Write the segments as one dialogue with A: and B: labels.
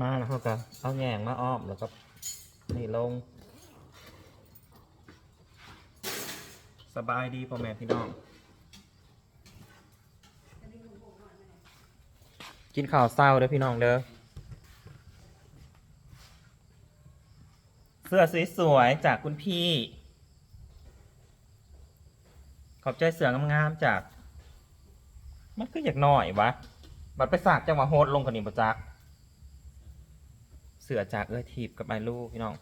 A: มาแล้วเขาก็เอาแยงมาอ้อมแล้วก็นี่ลง สบายดีพ่อแม่พี่น้อง กินข้าวเศร้าเด้อพี่น้องเด้อเสื้อสวยๆจากคุณพี่ ขอบใจเสืองามๆจาก มันก็อยากหน่อยวะ บัดไปสากจังหวะโฮดลงกันนี่ประจัก เสือจากเอ้ยทีบกับไอ้ลูกพี่น้อง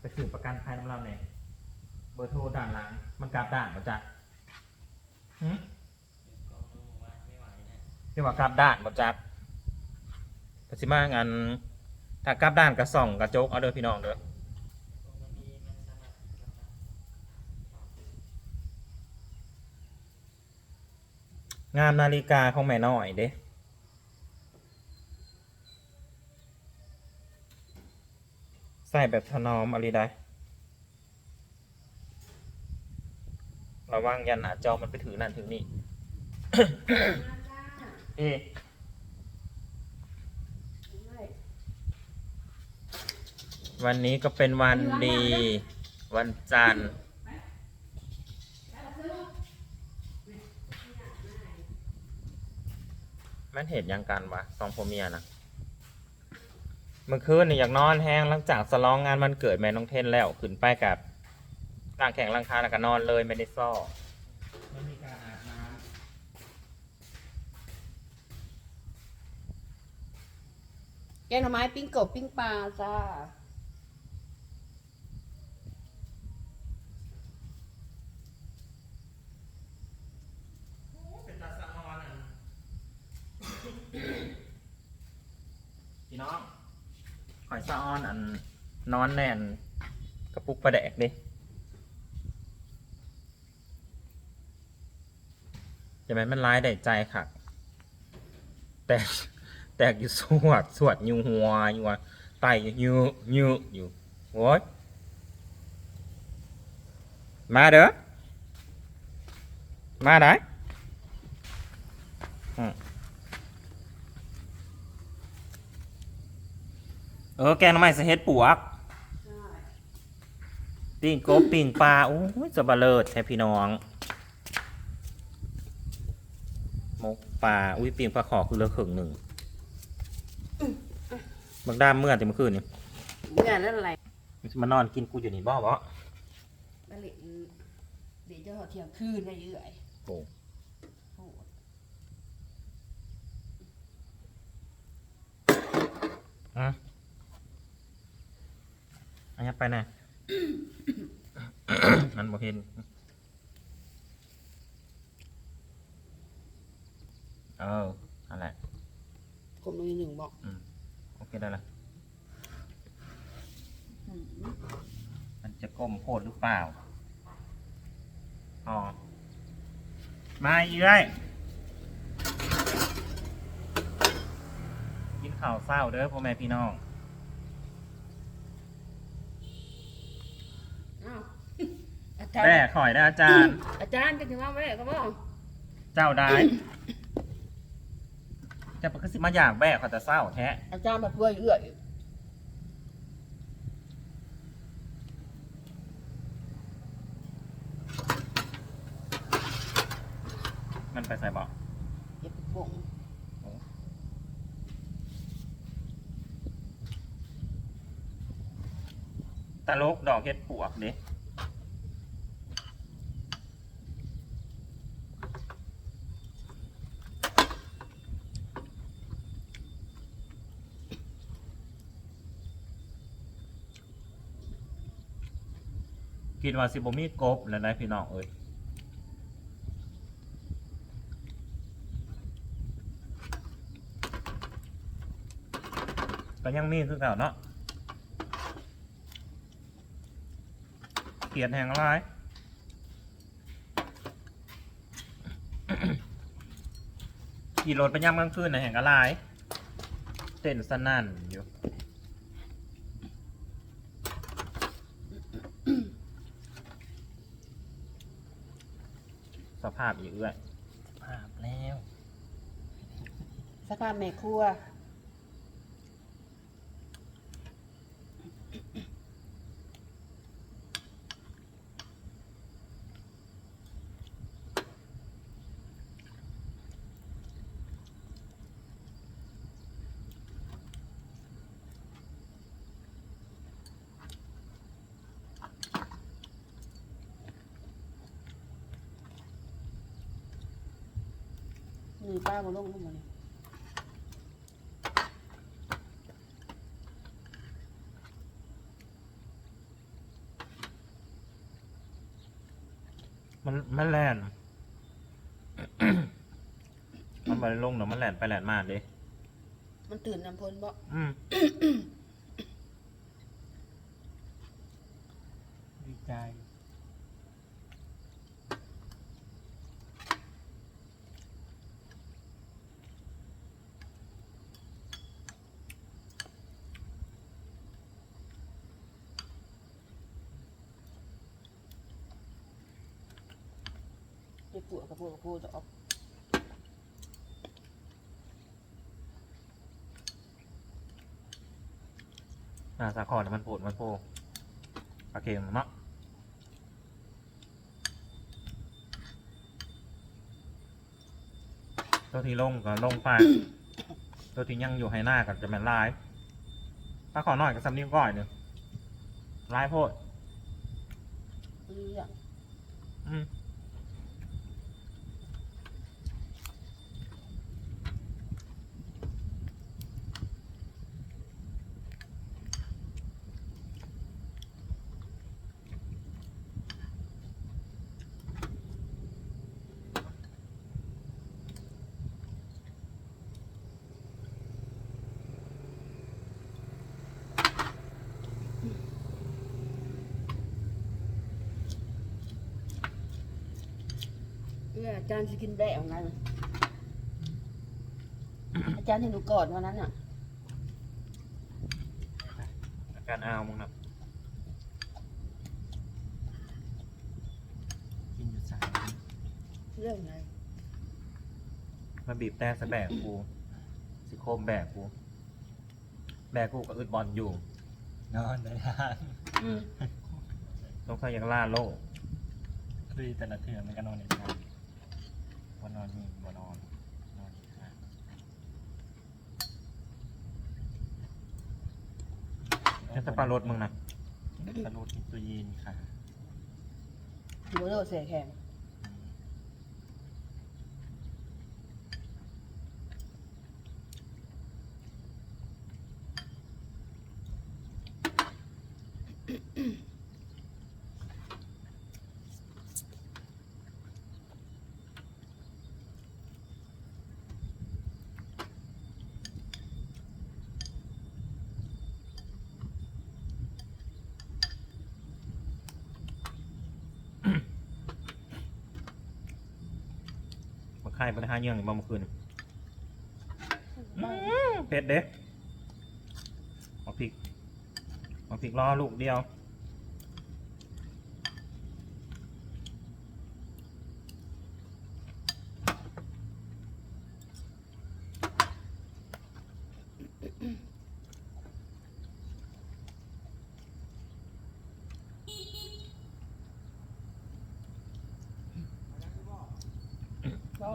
A: ไปสืบประกันภัยน้ำเราเนี่ยเบอร์โทรด่านหลัง มันกลับด่านประจักหืมเรียกว่ากลับด่านประจักปฏิมางานถ้ากลับด่านกระส่องกระจกเอาเด้อพี่น้องเด้อ งามนาฬิกาของแม่น้อยเด้ใส่แบบถนอมอะไรได้ระวังยันหนาจอมันไปถือนั่นถือนี่เอวันนี้ก็เป็นวันดี วันจันทร์ มันเห็นยังกันวะสองพเมียนะเมื่อคืนนี่อยากนอนแห้งหลังจากสลองงานมันเกิดแม่น้องเทนแล้วขึ้นไปกับร่างแข็งร่างคาแล้วก็นอนเลยไม่ได้ซ่อไม่มีการอาบน้
B: แกงหน่อไม้ปิ้งกบปิ้งปลาจ้าำ
A: เป็นตาสะออนอะ พี่น้องข่อยสะออนอันนอนแน่นกระปุกประแดกดิจะไหมมันร้ายได้ใจค่ะแตกแตกอยู่สวดสวดยูหัวอยู่วะไตยูยูอยู่โอ้ยมาเด้อมาได้อืม เออแกงหน้ำไม้สะเฮ็ดปวก
B: ใช่
A: ปิ้งกบปิ้งปลาโอ้ยจะบะเลิศแท้พี่น้องหมกปลาอุ้ยปิ้งปลาขอคือเหลือครึ่งหนึ่งบักด้ามเมื่อแต่เมื่อคืนนี่
B: เมื่อนั่นอะไร
A: มันสิมานอนกินกูอยู่นี่บ่บ่
B: นั่นแหละเดี๋ยวจะเที่ยงคืนไปเรื่อย
A: โอ้
B: โอ้
A: อะ อันนี้ไปไหนมันบ่เห็นเอออะไร
B: กลมมือหนึ่งบอก
A: อืมโอเคได้ละ
B: อืม
A: มันจะก้มโพดหรือเปล่าอ๋อมาอีกเลยกินข้าวเศร้าเด้อพ่อแม่พี่น้อง
B: จาร
A: แม่
B: ย์
A: ข่อยได้อาจารย์
B: อาจารย์จะถึงว่าแม่ก็บอก
A: เจ้าได้จะปกติมาอยากแบกเขาจะเศร้าแท้
B: อาจารย์แบบเพื่อยเอื้อย
A: มันไปใส่บอก
B: เก็บป่ง
A: ตลกดอกเห็ดปวกเด้ คิดว่าสิบมีกบแล้วนะพี่น้องเอ้ยก็ยังมีคือเก่าเนาะเขียนแหงอะไรขี่รถไปย่ำกลางคืนนะแห่งอะไรเต้นสนั่นอยู่ ภาพอีกด้วย ภาพแล้ว
B: สภาพแม่ครัว มือป้ามาลงทั้งหมดเลย
A: มันมันแล่น มันไปลงเนาะมันแล่นไปแล่นมาเด้
B: มันตื่นน้ำพ้นบ่
A: อืม
B: ไปปวดกับปวดกับปวดจะออก
A: หน้าสาครน่ะมันปวดมันโพโอเคเนาะตัวที่ลงก็ลงไปตัวที่ยังอยู่ให้หน้าก็จะเป็นลายถ้าขอหน่อยก็สำนิ้วก้อยหนึ่งลายโพด
B: เรื่อง
A: อืม
B: เรื่องอาจารย์จะกินแบะของไงอาจารย์ให้หนูกอดวันนั้นอะ
A: อาการอ้าวมึงนะ
C: กินอยู่สาม
B: เรื่องไง
A: มาบีบแต่สะแบกกูสิโคมแบกกูแบกกูก็อึดบอลอยู่
C: นอนได้ทาน
B: อืม
A: ต้องใส่ยังล่าโลก
C: คือแต่ละเทือมันก็นอนในทาน บนนอนนี่บนนอนนอนที่ทาน
A: ฉันจะปลารถมึงนะ
C: ตะลุดตัวยีนค่ะ
B: หนูโดดเสียแข็ง
C: อืม
A: มาค่ายบริหารเยื่องอีกบ่เมื่อคืนเผ็ดเด้มาพริกมาพริกรอลูกเดียว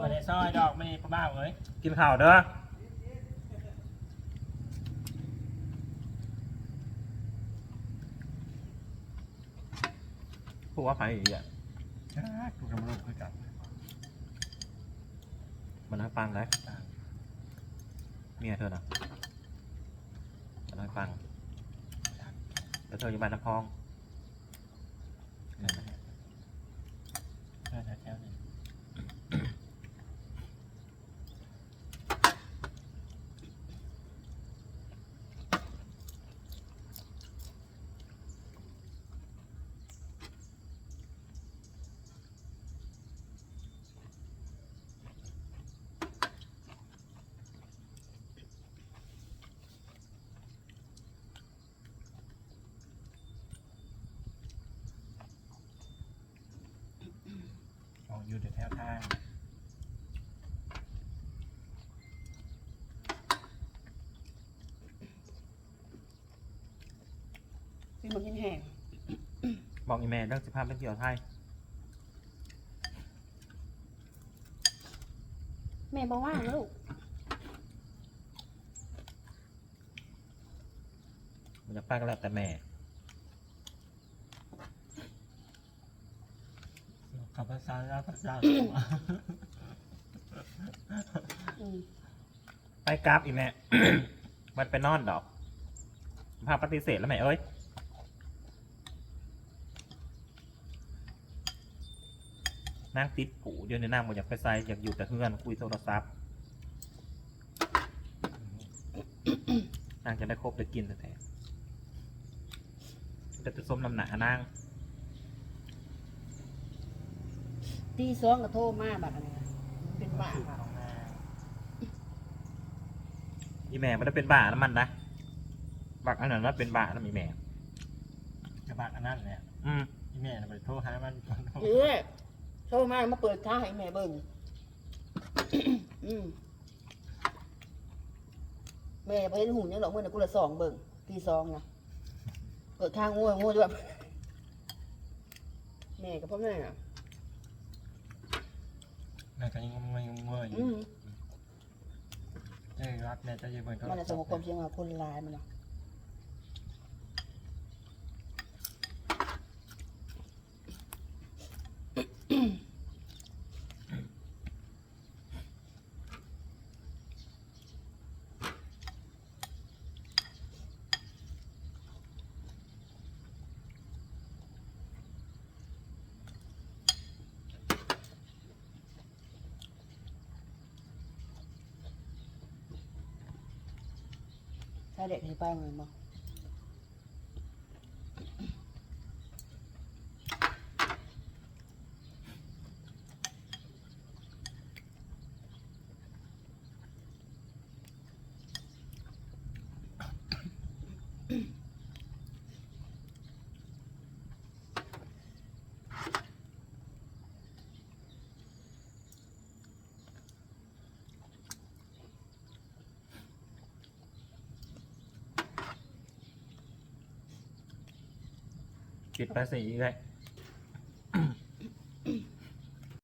C: มาในซอยดอกไม่ได้ป้าบ้าเลย
A: กินข้าวเด้อพูดว่าไปอีกอะ
C: จ้ากูกำลังคุยกับ
A: มันน่าฟังเลย
C: ต่าง
A: เมียเธอน่ะมันน่าฟัง
C: ต่าง
A: แล้วเธออยู่บ้านน้ำพอง
C: เพื่อนเพื่อนแถวๆนี้ อยู่แต่แถวทาง
B: เป็นหงินแห้ง
A: บอกอีแม่เรื่องสิภาพไม่เกี่ยวไทย
B: แม่บอกว่าลูก
A: มันจะไปก็แล้วแต่แม่
C: ขับภาษาแล้วภาษา
B: อืม
A: ไปกราฟอีแม่ มันไปนอนดอกภาพปฏิเสธแล้วแม่เอ้ย นั่งติดผูเดี๋ยวนี้นั่งบ่อยากไปใส่อยากอยู่แต่เฮือนคุยโทรศัพท์ นั่งจะได้ครบได้กินแต่แต่จะส้มน้ำหนานั่ง
B: ตีสองก็โทรมาบัดอันนี้นะมันเป็นบ้า
C: คือของแม่
A: อีแม่ไม่ได้เป็นบ้าน้ำมันนะบักอันนั้นว่าเป็นบ้านะอีแม่
C: กระบะอันนั้นเนี่ย
A: อืม
C: ที่แม่น่ะไปโทรหามันก่อน
B: เอ้ยโทรมามาเปิดท่าให้แม่เบิ่ง อืมแม่ไปเห็นหุ่นยังหรอกเมื่อนะกูละสองเบิ่งตีสองนะเปิดทางงูงูด้วยแม่กับพ่อแม่น่ะ
C: แม่ก็ยังงงงงอยู่
B: อืม
C: เอ้ยรัดแม่จะอยืมเงิน
B: มันจะสมความเชียงว่าคนร้ายมันเนาะ ถ้าเด็กที่ ปิ
A: ดภาษีด้วย